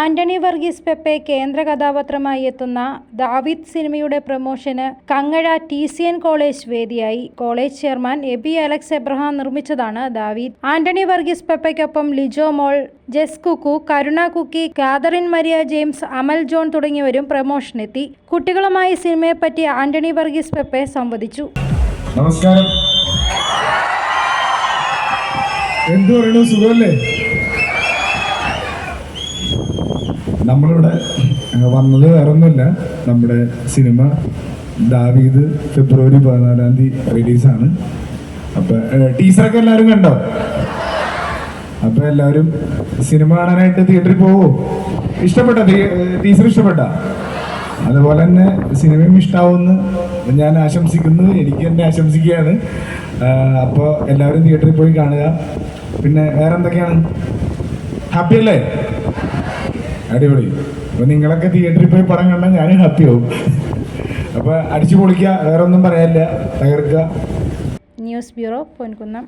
ആന്റണി വർഗീസ് പെപ്പെ കേന്ദ്ര കഥാപാത്രമായി എത്തുന്ന ദാവിദ് സിനിമയുടെ promotion Kangazha T C N college വേദിയായി. കോളേജ് ചെയർമാൻ എബി അലക്സ് എബ്രഹാം നിർമ്മിച്ചതാണ് ദാവീദ്. ആന്റണി വർഗീസ് പെപ്പയ്ക്കൊപ്പം ലിജോ മോൾ ജെസ് കുക്കു കരുണ കുക്കി കാതറിൻ മരിയ ജെയിംസ് അമൽ ജോൺ തുടങ്ങിയവരും പ്രമോഷനെത്തി. കുട്ടികളുമായി സിനിമയെപ്പറ്റി ആന്റണി വർഗീസ് പെപ്പെ സംവദിച്ചു. നമസ്കാരം. എന്തു പറയണു സുഖമല്ലേ? നമ്മളിവിടെ വന്നത് വേറൊന്നുമില്ല. നമ്മുടെ സിനിമ ദാവീദ് ഫെബ്രുവരി പതിനാലാം തീയതി റിലീസാണ്. അപ്പൊ ടീച്ചറൊക്കെ എല്ലാവരും കണ്ടോ? അപ്പൊ എല്ലാവരും സിനിമ കാണാനായിട്ട് തിയേറ്ററിൽ പോവോ? ഇഷ്ടപ്പെട്ട? ടീച്ചർ ഇഷ്ടപ്പെട്ട? അതുപോലെ തന്നെ സിനിമയും ഇഷ്ടാവുമെന്ന് ഞാൻ ആശംസിക്കുന്നു. എനിക്ക് തന്നെ ആശംസിക്കുകയാണ്. അപ്പോൾ എല്ലാവരും തിയേറ്ററിൽ പോയി കാണുക. പിന്നെ വേറെ എന്തൊക്കെയാണ് ഹാപ്പി അല്ലേ? അടിപൊളി. അപ്പൊ നിങ്ങളൊക്കെ തിയേറ്ററിൽ പോയി പടം കണ്ടാൽ ഞാനും ഹാപ്പി ആവും. അപ്പൊ അടിച്ചു പൊളിക്കുക വേറെ ഒന്നും പറയാനില്ല. തകർക്കുക ന്യൂസ് ബ്യൂറോ പൊൻകുന്നം.